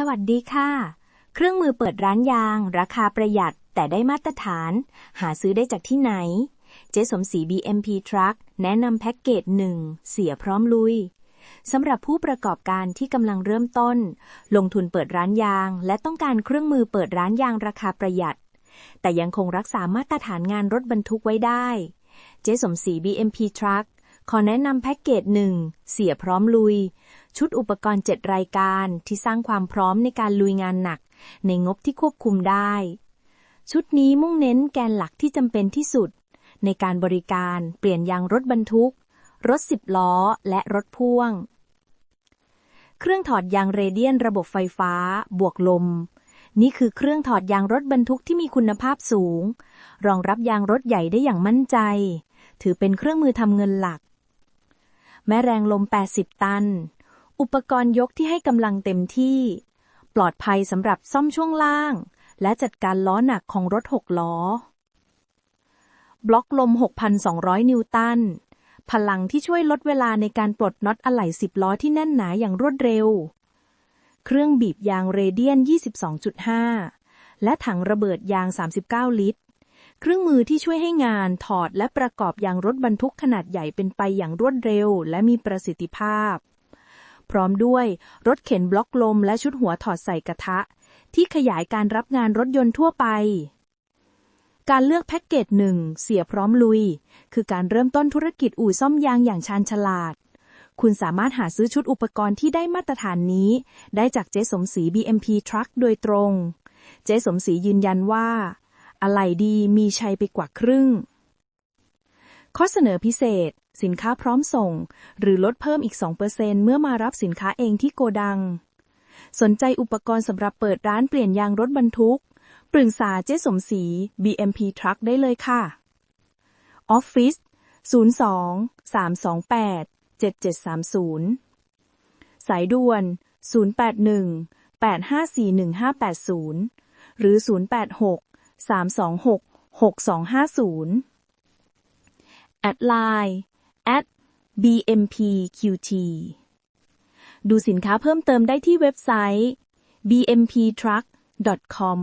สวัสดีค่ะ เครื่องมือเปิดร้านยาง ราคาประหยัดแต่ได้มาตรฐาน หาซื้อได้จากที่ไหน เจ๊สมศรี BMP Truck แนะนำแพ็กเกจหนึ่งเสียพร้อมลุยสำหรับผู้ประกอบการที่กำลังเริ่มต้น ลงทุนเปิดร้านยาง และต้องการเครื่องมือเปิดร้านยางราคาประหยัด แต่ยังคงรักษามาตรฐานงานรถบรรทุกไว้ได้ เจ๊สมศรี BMP Truck ขอแนะนำแพ็กเกจหนึ่งเสียพร้อมลุย ชุดอุปกรณ์ 7 รายการที่สร้างความพร้อมในการลุยงานหนัก ในงบที่ควบคุมได้ ชุดนี้มุ่งเน้นแกนหลักที่จำเป็นที่สุด ในการบริการเปลี่ยนยางรถบรรทุก รถสิบล้อ และรถพ่วง เครื่องถอดยางเรเดียนระบบไฟฟ้า บวกลม นี่คือเครื่องถอดยางรถบรรทุกที่มีคุณภาพสูง รองรับยางรถใหญ่ได้อย่างมั่นใจถือเป็นเครื่องมือทำเงินหลัก แม่แรงลม 80 ตัน อุปกรณ์ยกที่ให้กำลังเต็มที่ ปลอดภัยสำหรับซ่อมช่วงล่าง และจัดการล้อหนักของรถ 6 ล้อ บล็อกลม 6,200 นิวตัน พลังที่ช่วยลดเวลาในการปลดน็อตอะไหล่10 ล้อที่แน่นหนาอย่างรวดเร็ว เครื่องบีบยางเรเดียน 22.5 และถังระเบิดยาง 39 ลิตร เครื่องมือที่ช่วยให้งานถอดและประกอบยางรถบรรทุกขนาดใหญ่เป็นไปอย่างรวดเร็ว และมีประสิทธิภาพ พร้อมด้วยรถเข็นบล็อกลมและชุดหัวถอดใส่กระทะ ที่ขยายการรับงานรถยนต์ทั่วไป การเลือกแพ็กเกจหนึ่งเสียพร้อมลุย คือการเริ่มต้นธุรกิจอู่ซ่อมยางอย่างชาญฉลาด คุณสามารถหาซื้อชุดอุปกรณ์ที่ได้มาตรฐานนี้ ได้จากเจ๊สมศรี BMP Truck โดยตรง เจ๊สมศรียืนยันว่า อะไรดีมีชัยไปกว่าครึ่ง ข้อเสนอพิเศษ สินค้าพร้อมส่ง หรือลดเพิ่มอีก 2%เมื่อมารับสินค้าเองที่โกดัง สนใจอุปกรณ์สำหรับเปิดร้านเปลี่ยนยางรถบรรทุก ปรึกษาเจ๊สมศรี BMP Truck ได้เลยค่ะออฟฟิศ02 328 7730 สายด่วน 081 8541580 หรือ 086 326 6250 แอดไลน์ at bmpqt ดูสินค้าเพิ่มเติมได้ที่เว็บไซต์ bmptruck.com